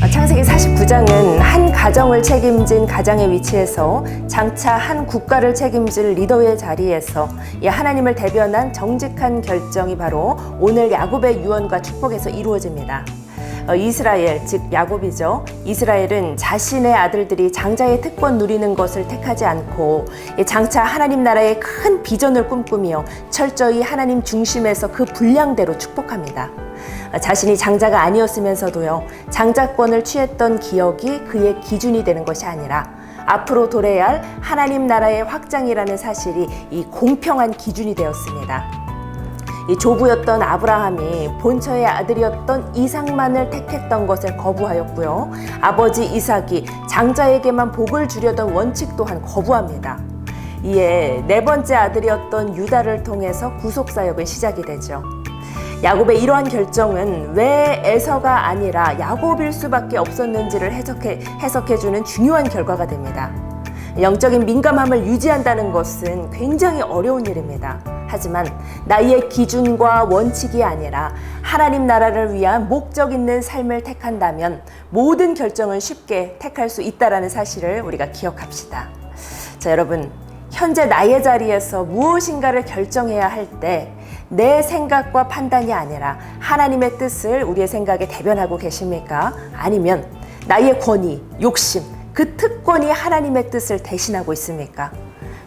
창세기 49장은 한 가정을 책임진 가장의 위치에서 장차 한 국가를 책임질 리더의 자리에서 이 하나님을 대변한 정직한 결정이 바로 오늘 야곱의 유언과 축복에서 이루어집니다. 어, 이스라엘 즉 야곱이죠. 이스라엘은 자신의 아들들이 장자의 특권 누리는 것을 택하지 않고 이 장차 하나님 나라의 큰 비전을 꿈꾸며 철저히 하나님 중심에서 그 분량대로 축복합니다. 어, 자신이 장자가 아니었으면서도요 장자권을 취했던 기억이 그의 기준이 되는 것이 아니라 앞으로 도래야 할 하나님 나라의 확장이라는 사실이 이 공평한 기준이 되었습니다. 이 조부였던 아브라함이 본처의 아들이었던 이삭만을 택했던 것을 거부하였고요. 아버지 이삭이 장자에게만 복을 주려던 원칙 또한 거부합니다. 이에 네 번째 아들이었던 유다를 통해서 구속 사역은 시작이 되죠. 야곱의 이러한 결정은 왜 에서가 아니라 야곱일 수밖에 없었는지를 해석해, 해석해주는 중요한 결과가 됩니다. 영적인 민감함을 유지한다는 것은 굉장히 어려운 일입니다. 하지만 나의 기준과 원칙이 아니라 하나님 나라를 위한 목적 있는 삶을 택한다면 모든 결정을 쉽게 택할 수 있다라는 사실을 우리가 기억합시다. 자, 여러분. 현재 나의 자리에서 무엇인가를 결정해야 할 때 내 생각과 판단이 아니라 하나님의 뜻을 우리의 생각에 대변하고 계십니까? 아니면 나의 권위, 욕심, 그 특권이 하나님의 뜻을 대신하고 있습니까?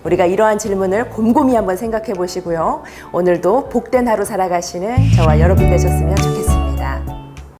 우리가 이러한 질문을 곰곰이 한번 생각해 보시고요. 오늘도 복된 하루 살아가시는 저와 여러분 되셨으면 좋겠습니다.